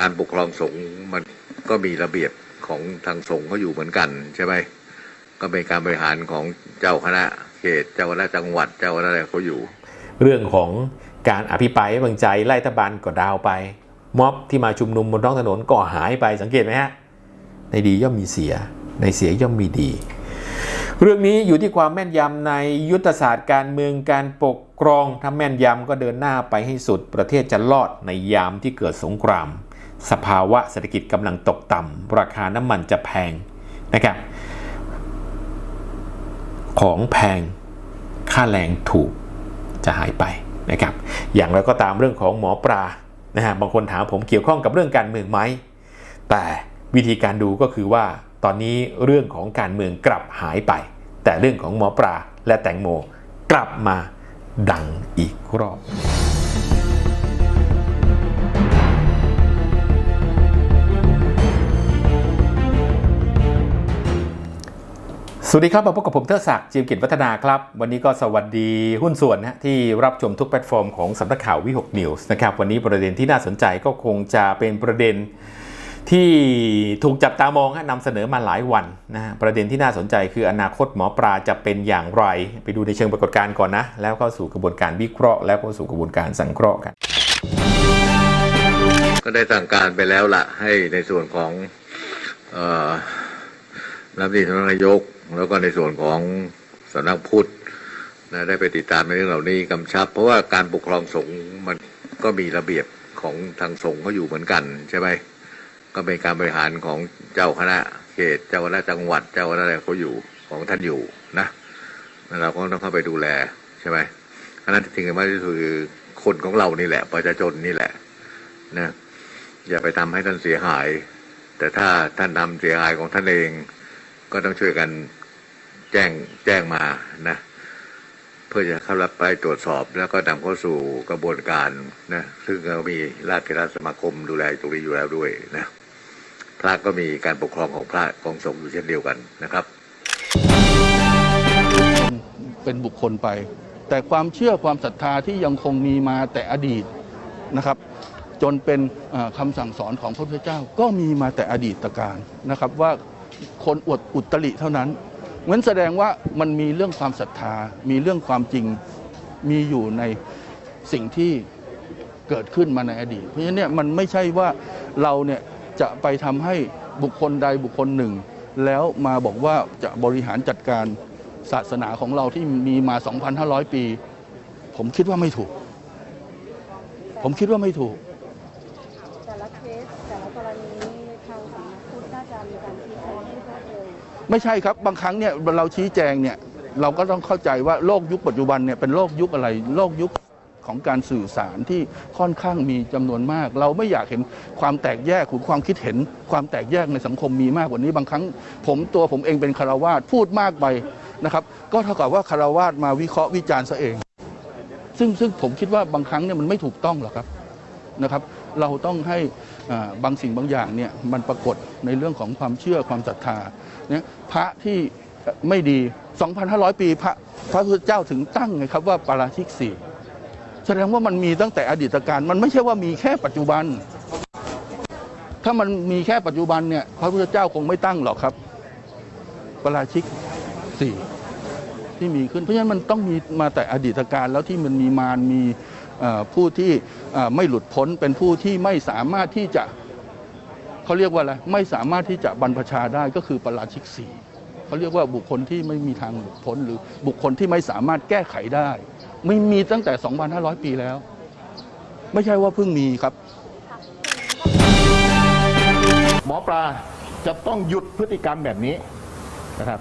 การปกครองสงฆ์มันก็มีระเบียบของทางสงฆ์เขาอยู่เหมือนกันใช่ไหมก็เป็นการบริหารของเจ้าคณะเขตเจ้าคณะจังหวัดเจ้าคณะอะไรเขาอยู่ เรื่องของการอภิปรายไว้วางใจไล่รัฐบาลก็ดาวไป ม็อบที่มาชุมนุมบนท้องถนนก็หายไปสังเกตไหมฮะในดีย่อมมีเสีย ในเสียย่อมมีดี เรื่องนี้อยู่ที่ความแม่นยำในยุทธศาสตร์การเมืองการปกครองถ้าแม่นยำก็เดินหน้าไปให้สุดประเทศจะรอดในยามที่เกิดสงคราม สภาวะเศรษฐกิจกำลังตกต่ำราคาน้ำมันจะแพงนะครับ ของแพงค่าแรงถูกจะหายไปนะครับ อย่างไรก็ตามเรื่องของหมอปลานะฮะบางคนถามผมเกี่ยวข้องกับเรื่องการเมืองไหม แต่วิธีการดูก็คือว่าตอนนี้เรื่องของการเมืองกลับหายไป แต่เรื่องของหมอปลาและแตงโมกลับมาดังอีกรอบ สวัสดีครับมาพบกับผมเทิดศักดิ์จิมกิจวัฒนาครับ วันนี้ก็สวัสดีหุ้นส่วนนะที่รับชมทุกแพลตฟอร์มของสำนักข่าววิหกนิวส์นะครับวันนี้ประเด็นที่น่าสนใจก็คงจะเป็นประเด็นที่ถูกจับตามองฮะนำเสนอมาหลายวันนะประเด็นที่น่าสนใจคืออนาคตหมอปลาจะเป็นอย่างไร ไปดูในเชิงปรากฏการณ์ก่อนนะ แล้วเข้าสู่กระบวนการวิเคราะห์แล้วก็สู่กระบวนการสังเคราะห์กัน ก็ได้สั่งการไปแล้วล่ะให้ในส่วนของออรัฐมนตรีสำนักนายก แล้วก็ในส่วนของสำนักพุทธนะได้ไปติดตามในเรื่องเหล่านี้กำชับ เพราะว่าการปกครองสงฆ์มันก็มีระเบียบของทางสงฆ์เขาอยู่เหมือนกันใช่ไหมก็เป็นการบริหารของเจ้าคณะเขตเจ้าคณะจังหวัดเจ้าคณะอะไรเขาอยู่ของท่านอยู่นะเราก็ต้องเข้าไปดูแลใช่ไหมอันนั้นสิ่งที่มากที่สุดคือคนของเรานี่แหละ ประชาชนนี่แหละนะอย่าไปทำให้ท่านเสียหาย แต่ถ้าท่านทำเสียหายของท่านเองก็ต้องช่วยกัน แจ้งแจ้งมานะเพื่อจะเข้ารับไปตรวจสอบแล้วก็นำเข้าสู่กระบวนการนะซึ่งก็มีราชกิจสมาคมดูแลตรงนี้อยู่แล้วด้วยนะพระก็มีการปกครองของพระของสงฆ์อยู่เช่นเดียวกันนะครับ เป็นบุคคลไป แต่ความเชื่อความศรัทธาที่ยังคงมีมาแต่อดีตนะครับ จนเป็นเอ่อคำสั่งสอนของพระพุทธเจ้าก็มีมาแต่อดีตการนะครับ ว่าคนอวดอุตริเท่านั้น เหมือนแสดงว่ามันมีเรื่องความศรัทธา มีเรื่องความจริง มีอยู่ในสิ่งที่เกิดขึ้นมาในอดีต เพราะฉะนั้นเนี่ยมันไม่ใช่ว่าเราเนี่ยจะไปทำให้บุคคลใดบุคคลหนึ่ง แล้วมาบอกว่าจะบริหารจัดการศาสนาของเราที่มีมา 2,500 ปี ผมคิดว่าไม่ถูก ผมคิดว่าไม่ถูก แต่ละเคสแต่ละกรณีนี้ทางสำนักพุทธน่าจะมีการชี้แจงให้รวดเร็ว ไม่ใช่ครับบางครั้งเนี่ยเราชี้แจงเนี่ยเราก็ต้องเข้าใจว่าโลกยุคปัจจุบันเนี่ยเป็นโลกยุคอะไร โลกยุคของการสื่อสารที่ค่อนข้างมีจำนวนมาก เราไม่อยากเห็นความแตกแยกหรือความคิดเห็น ความแตกแยกในสังคมมีมากกว่านี้บางครั้ง ผมตัวผมเองเป็นคารวาสพูดมากไปนะครับ ก็เท่ากับว่าคารวาสมาวิเคราะห์วิจารณ์ซะเอง ซึ่งซึ่งผมคิดว่าบางครั้งเนี่ยมันไม่ถูกต้องหรอกครับนะครับ เราต้องให้ บางสิ่งบางอย่างเนี่ยมันปรากฏในเรื่องของความเชื่อความศรัทธาเนี่ยพระที่ไม่ดี 2,500 ปีพระพระพุทธเจ้าถึงตั้งไงครับว่าปาราชิกสี่แสดงว่ามันมีตั้งแต่อดีตการมันไม่ใช่ว่ามีแค่ปัจจุบัน ถ้ามันมีแค่ปัจจุบันเนี่ยพระพุทธเจ้าคงไม่ตั้งหรอกครับปาราชิกสี่ที่มีขึ้นเพราะฉะนั้นมันต้องมีมาแต่อดีตการแล้วที่มันมีมารมี ผู้ที่ไม่หลุดพ้นเป็นผู้ที่ไม่สามารถที่จะเขาเรียกว่าอะไรไม่สามารถที่จะบรรพชาได้ก็คือปาราชิกสี่เขาเรียกว่าบุคคลที่ไม่มีทางหลุดพ้น หรือบุคคลที่ไม่สามารถแก้ไขได้ ไม่มีตั้งแต่ 2,500 ปีแล้ว ไม่ใช่ว่าเพิ่งมีครับ หมอปลาจะต้องหยุดพฤติกรรมแบบนี้นะครับ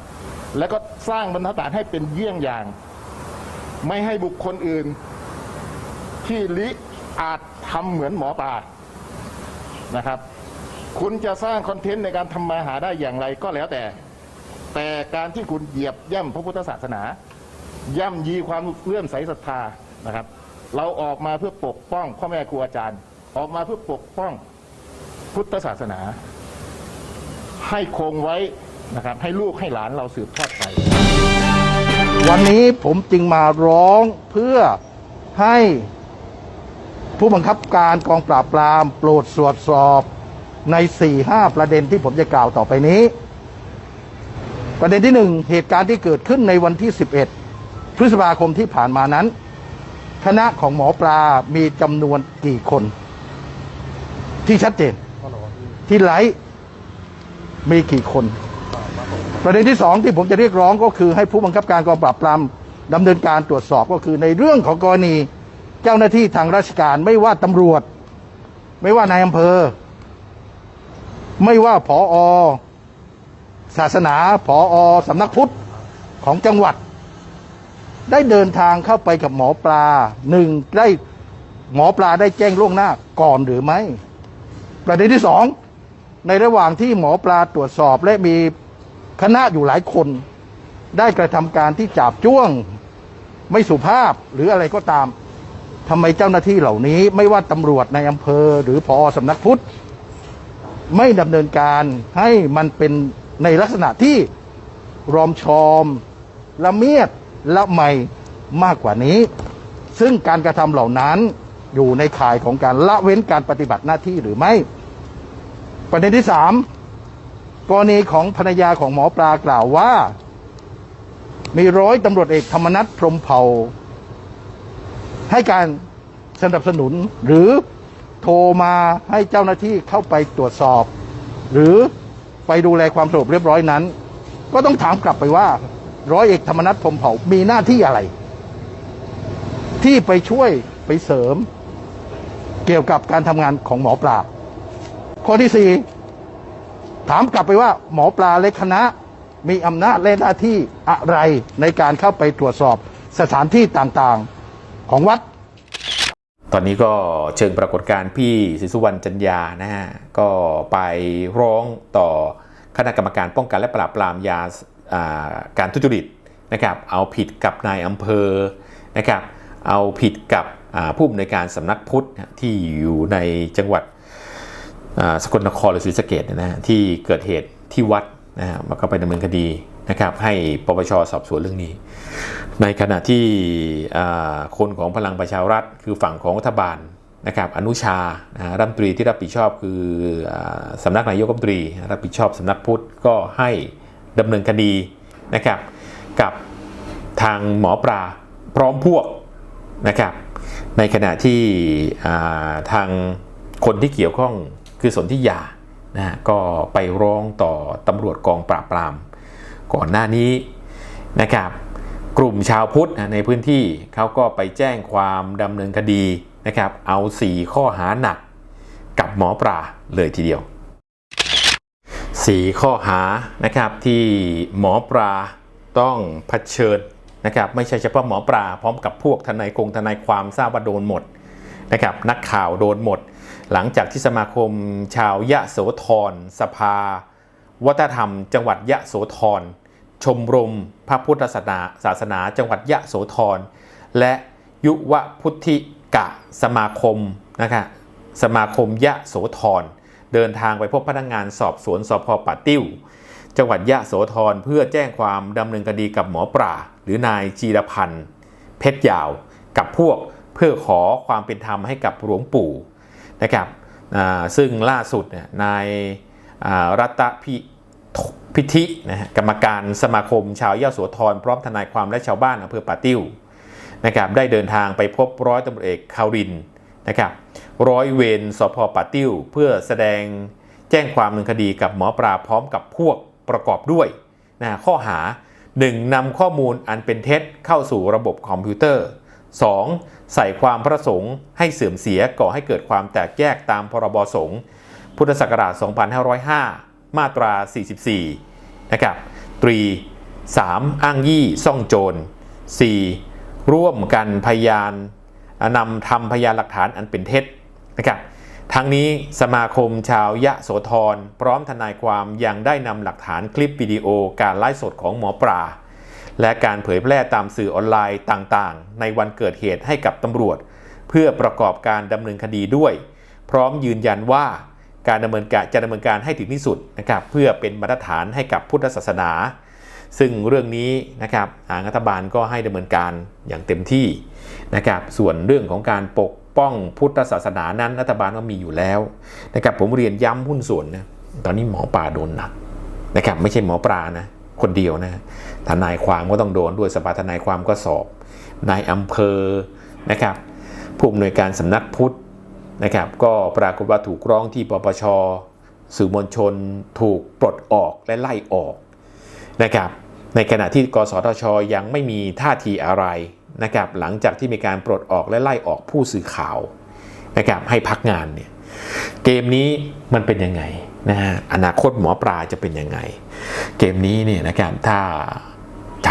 แล้วก็สร้างบรรทัดฐานให้เป็นเยี่ยงอย่าง ไม่ให้บุคคลอื่น ที่ลิอาจทำเหมือนหมอปลานะครับ คุณจะสร้างคอนเทนต์ในการทำมาหาได้อย่างไรก็แล้วแต่ แต่การที่คุณเหยียบย่ำพระพุทธศาสนา ย่ำยีความเลื่อมใสศรัทธานะครับ เราออกมาเพื่อปกป้องพ่อแม่ครูอาจารย์ ออกมาเพื่อปกป้องพุทธศาสนา ให้คงไว้นะครับ ให้ลูกให้หลานเราสืบทอดไป วันนี้ผมจึงมาร้องเพื่อให้ ผู้บังคับการกองปราบปรามโปรดตรวจสอบใน 4-5 ประเด็นที่ผมจะกล่าวต่อไปนี้ ประเด็นที่หนึ่งเหตุการณ์ที่เกิดขึ้นในวันที่ 11 พฤษภาคมที่ผ่านมานั้น คณะของหมอปลามีจำนวนกี่คน ที่ชัดเจน ที่ไลฟ์มีกี่คน ประเด็นที่สองที่ผมจะเรียกร้องก็คือให้ผู้บังคับการกองปราบปรามดำเนินการตรวจสอบก็คือในเรื่องของกรณี เจ้าหน้าที่ทางราชการไม่ว่าตำรวจ ไม่ว่านายอำเภอ ไม่ว่าผออศาสนาผออสำนักพุทธของจังหวัด ได้เดินทางเข้าไปกับหมอปลาหนึ่งได้หมอปลาได้แจ้งล่วงหน้าก่อนหรือไม่ ประเด็นที่สองในระหว่างที่หมอปลาตรวจสอบและมีคณะอยู่หลายคน ได้กระทำการที่จับจ้วง ไม่สุภาพหรืออะไรก็ตาม ทำไมเจ้าหน้าที่เหล่านี้ ไม่ว่าตำรวจในอำเภอ หรือพอสำนักพุทธไม่ดำเนินการให้มันเป็นในลักษณะที่รอมชอม ละเมียดละไมมากกว่านี้ ซึ่งการกระทำเหล่านั้นอยู่ในข่ายของการละเว้นการปฏิบัติหน้าที่หรือไม่ ประเด็นที่สามกรณีของภรรยาของหมอปลากล่าวว่า มีร้อยตำรวจเอกธรรมนัฐพรหมเผ่า ให้การสนับสนุนหรือโทรมาให้เจ้าหน้าที่เข้าไปตรวจสอบ หรือไปดูแลความสงบเรียบร้อยนั้น ก็ต้องถามกลับไปว่า ร้อยเอกธรรมนัฐพรมเผ่ามีหน้าที่อะไร ที่ไปช่วยไปเสริม เกี่ยวกับการทำงานของหมอปลาข้อที่สี่ถามกลับไปว่า หมอปลาและคณะมีอำนาจและหน้าที่อะไรในการเข้าไปตรวจสอบสถานที่ต่างๆ ของวัด ตอนนี้ก็เชิงปรากฏการณ์พี่ศรีสุวรรณจันยานะฮะก็ไปร้องต่อคณะกรรมการป้องกันและปราบปรามยาาการทุจริตนะครับเอาผิดกับนายอำเภอนะครับเอาผิดกับผู้อำนวยการสำนักพุทธที่อยู่ในจังหวัดสกลนครหรือศรีสะเกดเนยนะฮะที่เกิดเหตุที่วัดนะฮะมันก็ไปดำเนินคดี นะครับให้ปปชสอบสวนเรื่องนี้ ในขณะที่คนของพลังประชารัฐ คือฝั่งของรัฐบาลนะครับอนุชานะรัฐมนตรีที่รับผิดชอบคืออาสำนักนายกรัฐมนตรี รับผิดชอบสำนักพุทธก็ให้ดำเนินคดีนะครับกับทางหมอปลาพร้อมพวกนะครับในขณะที่ทางคนที่เกี่ยวข้องคือสนธิยานะฮะก็ไปร้องต่อตำรวจกองปราบปราม ก่อนหน้านี้นะครับ กลุ่มชาวพุทธในพื้นที่เขาก็ไปแจ้งความดำเนินคดีนะครับ เอา 4 ข้อหาหนักกับหมอปลาเลยทีเดียว 4 ข้อหานะครับที่หมอปลาต้องเผชิญนะครับไม่ใช่เฉพาะหมอปลาพร้อมกับพวกทนายกงทนายความทราบว่าโดนหมดนะครับนักข่าวโดนหมด หลังจากที่สมาคมชาวยะโสธรสภา วัฒนธรรม จังหวัดยะโสธร ชมรม พระพุทธศาสนาศาสนาจังหวัดยะโสธร และยุวพุทธิกะสมาคมนะครับสมาคมยะโสธร เดินทางไปพบพนักงานสอบสวนสพป่าติ้ว จังหวัดยะโสธรเพื่อแจ้งความดำเนินคดีกับหมอปลาหรือนายจีรพันธ์เพชรยาวกับพวกเพื่อขอความเป็นธรรมให้กับหลวงปู่นะครับซึ่งล่าสุดเนี่ยนาย รัตพิพิธินะฮะกรรมการสมาคมชาวยะโสธรพร้อมทนายความและชาวบ้านอำเภอป่าติ้วนะครับได้เดินทางไปพบร้อยตำรวจเอกคารินนะครับร้อยเวรสพป่าติ้ว เพื่อแสดงแจ้งความดำเนินคดีกับหมอปลาพร้อมกับพวกประกอบด้วยนะข้อหา 1. นำข้อมูลอันเป็นเท็จเข้าสู่ระบบคอมพิวเตอร์ 2. ใส่ความประสงค์ให้เสื่อมเสียก่อให้เกิดความแตกแยกตามพรบสงฆ์ พุทธศักราช 2505 มาตรา 44 นะครับ ตรี 3. อ้างยี่ซ่องโจร 4. ร่วมกันพยานนำทำพยานหลักฐานอันเป็นเท็จนะครับทั้งนี้สมาคมชาวยะโสธรพร้อมทนายความยังได้นำหลักฐานคลิปวิดีโอการไลฟ์สดของหมอปลาและการเผยแพร่ตามสื่อออนไลน์ต่างๆ ในวันเกิดเหตุให้กับตำรวจ เพื่อประกอบการดำเนินคดีด้วย พร้อมยืนยันว่า การดำเนินการจะดำเนินการให้ถึงที่สุดนะครับเพื่อเป็นมาตรฐานให้กับพุทธศาสนา ซึ่งเรื่องนี้นะครับทางรัฐบาลก็ให้ดำเนินการอย่างเต็มที่นะครับส่วนเรื่องของการปกป้องพุทธศาสนานั้นรัฐบาลก็มีอยู่แล้วนะครับผมเรียนย้ำหุ้นส่วนนะตอนนี้หมอปลาโดนหนักนะครับไม่ใช่หมอปลานะคนเดียวนะทนายความก็ต้องโดนด้วยสภาทนายความก็สอบนายอำเภอนะครับผู้อำนวยการสำนักพุทธ นะครับ ก็ปรากฏว่าถูกร้องที่ปปช สื่อมวลชนถูกปลดออกและไล่ออกนะครับในขณะที่กสทช ยังไม่มีท่าทีอะไรนะครับหลังจากที่มีการปลดออกและไล่ออกผู้สื่อข่าวนะครับให้พักงานเนี่ยเกมนี้มันเป็นยังไงนะฮะอนาคตหมอปลาจะเป็นยังไง เกมนี้เนี่ยนะครับถ้า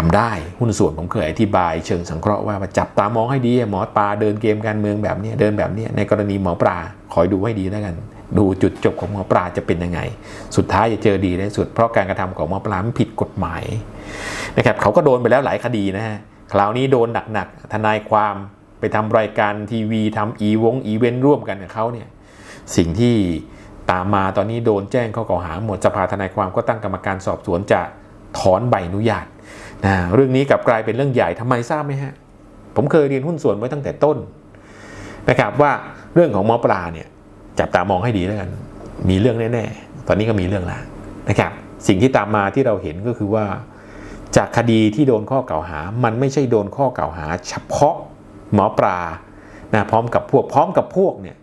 จำได้หุ้นส่วนผมเคยอธิบายเชิงสังเคราะห์ว่าจับตามองให้ดีหมอปลาเดินเกมการเมืองแบบนี้เดินแบบนี้ในกรณีหมอปลาคอยดูให้ดีแล้วกัน ดูจุดจบของหมอปลาจะเป็นยังไง สุดท้ายจะเจอดีในสุด เพราะการกระทำของหมอปลาผิดกฎหมายนะครับเขาก็โดนไปแล้วหลายคดีนะฮะคราวนี้โดนหนักๆทนายความไปทำรายการทีวีทำอีวงอีเวนต์ร่วมกันกับเขาเนี่ยสิ่งที่ตามมาตอนนี้โดนแจ้งข้อกล่าวหาหมดสภาทนายความก็ตั้งกรรมการสอบสวนจะถอนใบอนุญาต นะเรื่องนี้กลับกลายเป็นเรื่องใหญ่ทำไมทราบไหมฮะ ผมเคยเรียนหุ้นส่วนไว้ตั้งแต่ต้นนะครับว่าเรื่องของหมอปลาเนี่ยจับตามองให้ดีแล้วกัน มีเรื่องแน่ ๆ ตอนนี้ก็มีเรื่องแล้วนะครับ สิ่งที่ตามมาที่เราเห็นก็คือว่า จากคดีที่โดนข้อกล่าวหา มันไม่ใช่โดนข้อกล่าวหา เฉพาะหมอปลานะพร้อมกับพวกพร้อมกับพวกเนี่ย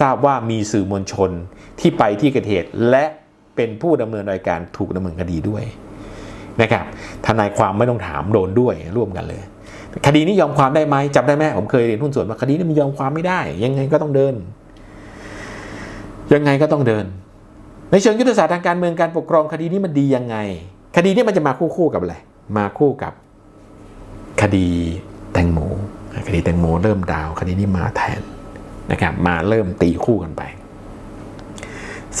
ทราบว่ามีสื่อมวลชนที่ไปที่เกิดเหตุและเป็นผู้ดำเนินรายการถูกดำเนินคดีด้วย นะครับทนายความไม่ต้องถามโดนด้วยร่วมกันเลย คดีนี้ยอมความได้ไหมจำได้ไหมผมเคยเรียนหุ้นส่วนว่าคดีนี้มันยอมความไม่ได้ ยังไงก็ต้องเดิน ยังไงก็ต้องเดิน ในเชิงยุทธศาสตร์ทางการเมืองการปกครองคดีนี้มันดียังไง คดีนี้มันจะมาคู่คู่กับอะไรมาคู่กับคดีแตงโมคดีแตงโมเริ่มดาว คดีนี้มาแทนนะครับมาเริ่มตีคู่กันไป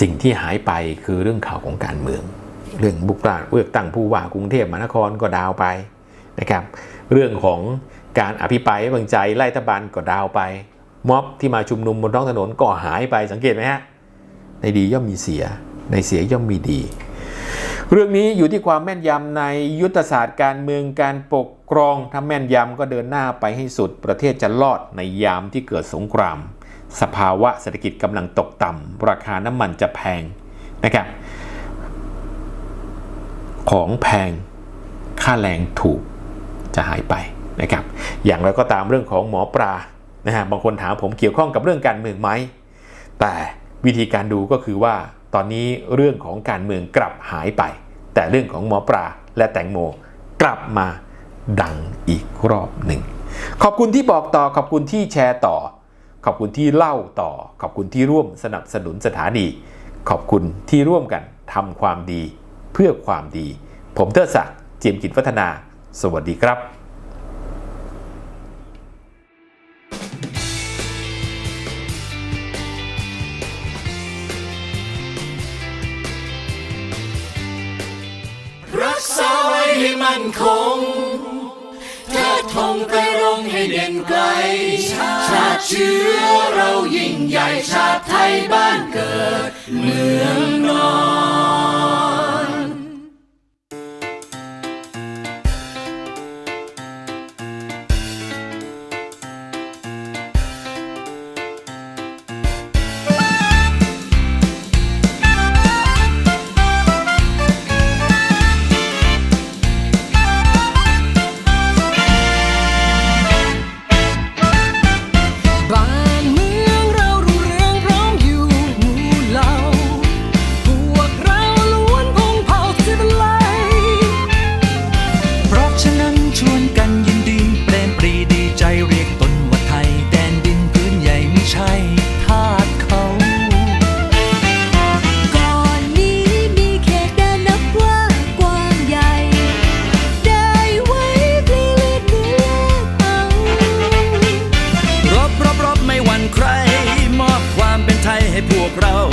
สิ่งที่หายไปคือเรื่องข่าวของการเมือง เรื่องบุกราเลือกตั้งผู้ว่ากรุงเทพมหานครก็ดาวไปนะครับ เรื่องของการอภิปรายไม่ไว้วางใจไล่รัฐบาลก็ดาวไป ม็อบที่มาชุมนุมบนท้องถนนก็หายไปสังเกตไหมฮะในดีย่อมมีเสีย ในเสียย่อมมีดี เรื่องนี้อยู่ที่ความแม่นยำในยุทธศาสตร์การเมืองการปกครองถ้าแม่นยำก็เดินหน้าไปให้สุดประเทศจะรอดในยามที่เกิดสงคราม สภาวะเศรษฐกิจกำลังตกต่ำราคาน้ำมันจะแพงนะครับ ของแพงค่าแรงถูกจะหายไปนะครับ อย่างไรก็ตามเรื่องของหมอปลานะฮะบางคนถามผมเกี่ยวข้องกับเรื่องการเมืองไหม แต่วิธีการดูก็คือว่าตอนนี้เรื่องของการเมืองกลับหายไป แต่เรื่องของหมอปลาและแตงโมกลับมาดังอีกรอบหนึ่ง ขอบคุณที่บอกต่อขอบคุณที่แชร์ต่อ ขอบคุณที่เล่าต่อ ขอบคุณที่ร่วมสนับสนุนสถานี ขอบคุณที่ร่วมกันทำความดีเพื่อความดี ผมเทิดศักดิ์เจียมกิจวัฒนา สวัสดีครับรักษาไว้ให้มั่นคงเทิดธงไปรงให้เด่นไกล ชาติเชื้อเรายิ่งใหญ่ชาติไทยบ้านเกิด เมืองนอน frau.